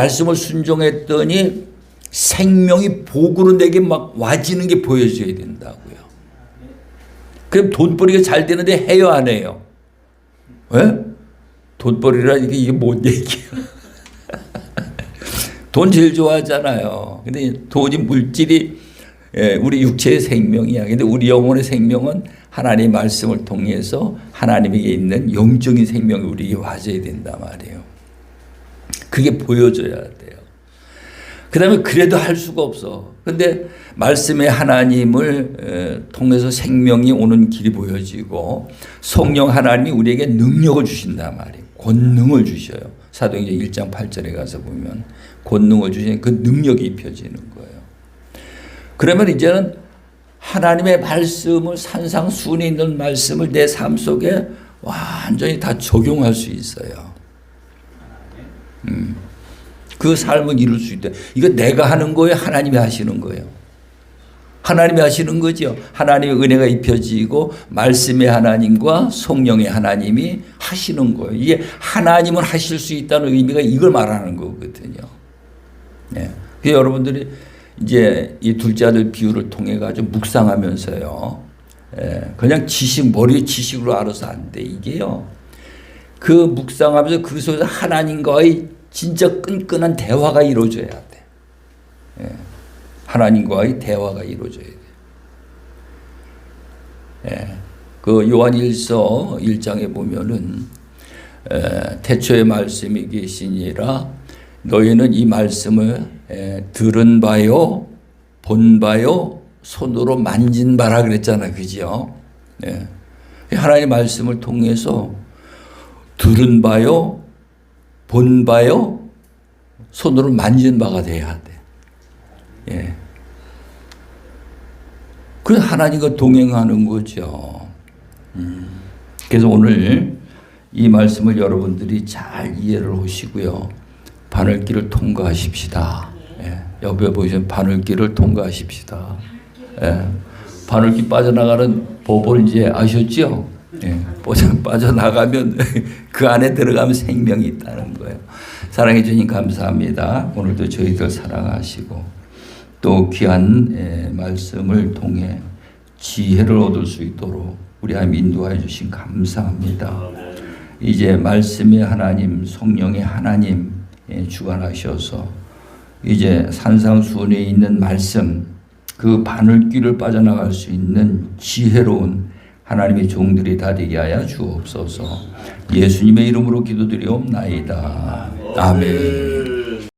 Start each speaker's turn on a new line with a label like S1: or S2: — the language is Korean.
S1: 말씀을 순종했더니 생명이 복으로 내게 막 와지는 게 보여줘야 된다고요. 그럼 돈벌이가 잘 되는데 해요 안 해요? 왜? 돈벌이라 이게 뭔 얘기야? 돈 제일 좋아하잖아요. 근데 돈이 물질이 예, 우리 육체의 생명이야. 근데 우리 영혼의 생명은 하나님 말씀을 통해서 하나님에게 있는 영적인 생명이 우리에게 와줘야 된단 말이에요. 그게 보여줘야 돼요. 그 다음에 그래도 할 수가 없어. 근데 말씀의 하나님을 에, 통해서 생명이 오는 길이 보여지고 성령 하나님이 우리에게 능력을 주신단 말이에요. 권능을 주셔요. 사도행전 1장 8절에 가서 보면 권능을 주시는 그 능력이 입혀지는 거예요. 그러면 이제는 하나님의 말씀을 산상수훈에 있는 말씀을 내 삶 속에 완전히 다 적용할 수 있어요. 음. 그 삶을 이룰 수 있다. 이거 내가 하는 거예요? 하나님이 하시는 거예요? 하나님이 하시는 거죠. 하나님의 은혜가 입혀지고 말씀의 하나님과 성령의 하나님이 하시는 거예요. 이게 하나님은 하실 수 있다는 의미가 이걸 말하는 거거든요. 네. 그래서 여러분들이 이제 이 둘째 아들 비유를 통해 가지고 묵상하면서요. 예, 그냥 지식 머리에 지식으로 알아서 안 돼. 이게요. 그 묵상하면서 그 속에서 하나님과의 진짜 끈끈한 대화가 이루어져야 돼. 예. 하나님과의 대화가 이루어져야 돼. 예. 그 요한일서 1장에 보면은 에, 태초의 말씀이 계시니라 너희는 이 말씀을 에, 들은 바요 본 바요 손으로 만진 바라 그랬잖아 그죠? 예. 하나님의 말씀을 통해서 들은 바요 본 바요 손으로 만진 바가 돼야 돼. 예. 그 하나님과 동행하는 거죠. 음. 그래서 오늘 이 말씀을 여러분들이 잘 이해를 하시고요. 바늘길을 통과하십시다. 예. 옆에 보시면 바늘길을 통과하십시다. 예. 바늘길 빠져나가는 법을 이제 아셨죠? 예. 빠져나가면 그 안에 들어가면 생명이 있다는 거예요. 사랑해 주님 감사합니다. 오늘도 저희들 사랑하시고 또 귀한 예, 말씀을 통해 지혜를 얻을 수 있도록 우리 하나님 인도하여 주신 감사합니다. 이제 말씀의 하나님, 성령의 하나님 예, 주관하셔서 이제 산상수훈에 있는 말씀 그 바늘길을 빠져나갈 수 있는 지혜로운 하나님의 종들이 다 되게 하여 주옵소서. 예수님의 이름으로 기도드리옵나이다. 아멘.